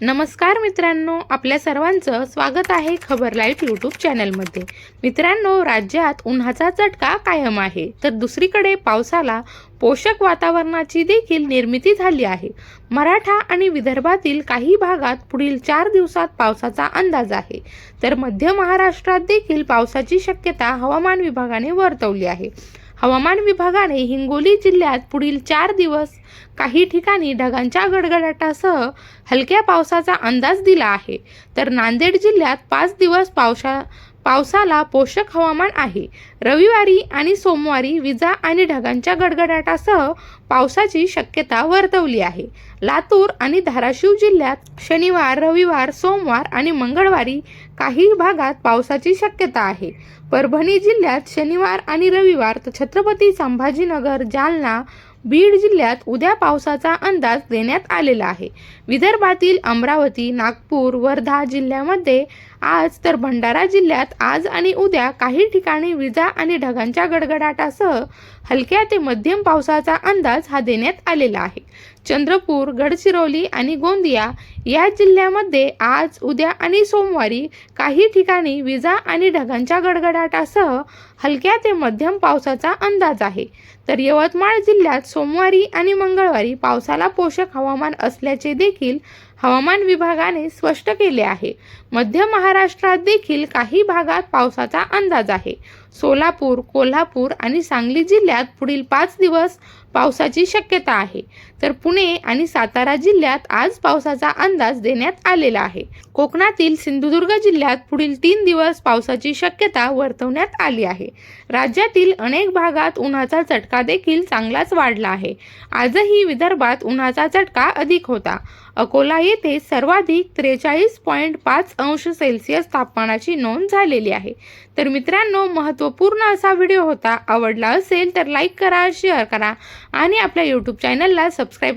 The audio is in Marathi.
नमस्कार मित्रांनो आपल्या सर्वांचं स्वागत आहे खबर लाइट यूट्यूब चॅनलमध्ये. मित्रांनो राज्यात उन्हाचा चटका कायम आहे. तर दुसरीकडे पावसाला पोषक वातावरणाची देखील निर्मिती झाली आहे. मराठा आणि विदर्भातील काही भागात पुढील चार दिवसात पावसाचा अंदाज आहे. तर मध्य महाराष्ट्रात देखील पावसाची शक्यता हवामान विभागाने वर्तवली आहे. हवामान विभागाने हिंगोली जिल्ह्यात पुढील चार दिवस काही ठिकाणी ढगांच्या गडगडाटासह हलक्या पावसाचा अंदाज दिला आहे. तर नांदेड जिल्ह्यात पाच दिवस पावसा पावसाला पोषक हवामान आहे. रविवारी आणि सोमवारी विजा आणि ढगांच्या गडगडाटासह पावसाची शक्यता वर्तवली आहे. लातूर आणि धाराशिव जिल्ह्यात शनिवार रविवार सोमवार आणि मंगळवारी काही भागात पावसाची शक्यता आहे. परभणी जिल्ह्यात शनिवार आणि रविवार तर छत्रपती संभाजीनगर जालना बीड जिल्ह्यात उद्या पावसाचा अंदाज देण्यात आलेला आहे. विदर्भातील अमरावती नागपूर वर्धा जिल्ह्यामध्ये आज तर भंडारा जिल्ह्यात आज आणि उद्या काही ठिकाणी विजा आणि ढगांच्या गडगडाटासह हलक्या ते मध्यम पावसाचा अंदाज हा देण्यात आलेला आहे. चंद्रपूर गडचिरोली आणि गोंदिया या जिल्ह्यामध्ये आज उद्या आणि सोमवारी काही ठिकाणी विजा आणि ढगांच्या गडगडाटासह हलक्या ते मध्यम पावसाचा अंदाज आहे. तर यवतमाळ जिल्ह्यात सोमवारी आणि मंगळवारी पावसाला पोषक हवामान असल्याचे देखील हवामान विभागाने स्पष्ट केले आहे. मध्य महाराष्ट्रात देखील काही भागात पावसाचा अंदाज आहे. सोलापूर कोल्हापूर आणि सांगली जिल्ह्यात पुढील पाच दिवस पावसाची शक्यता आहे. तर पुणे आणि सातारा जिल्ह्यात आज पावसाचा अंदाज देण्यात आलेला आहे. कोकणातील सिंधुदुर्ग जिल्ह्यात पुढील तीन दिवस पावसाची शक्यता वर्तवण्यात आली आहे. राज्यातील अनेक भागात उन्हाचा चटका देखील चांगलाच वाढला आहे. आजही विदर्भात उन्हाचा चटका अधिक होता. अकोला येथे सर्वाधिक त्रेचाळीस पॉईंट पाच अंश सेल्सिअस तापमानाची नोंद झालेली आहे. तर मित्रांनो महत्त्वपूर्ण असा व्हिडिओ होता आवडला असेल तर लाईक करा शेअर करा आणि आपल्या यूट्यूब चॅनलला सबस्क्राईब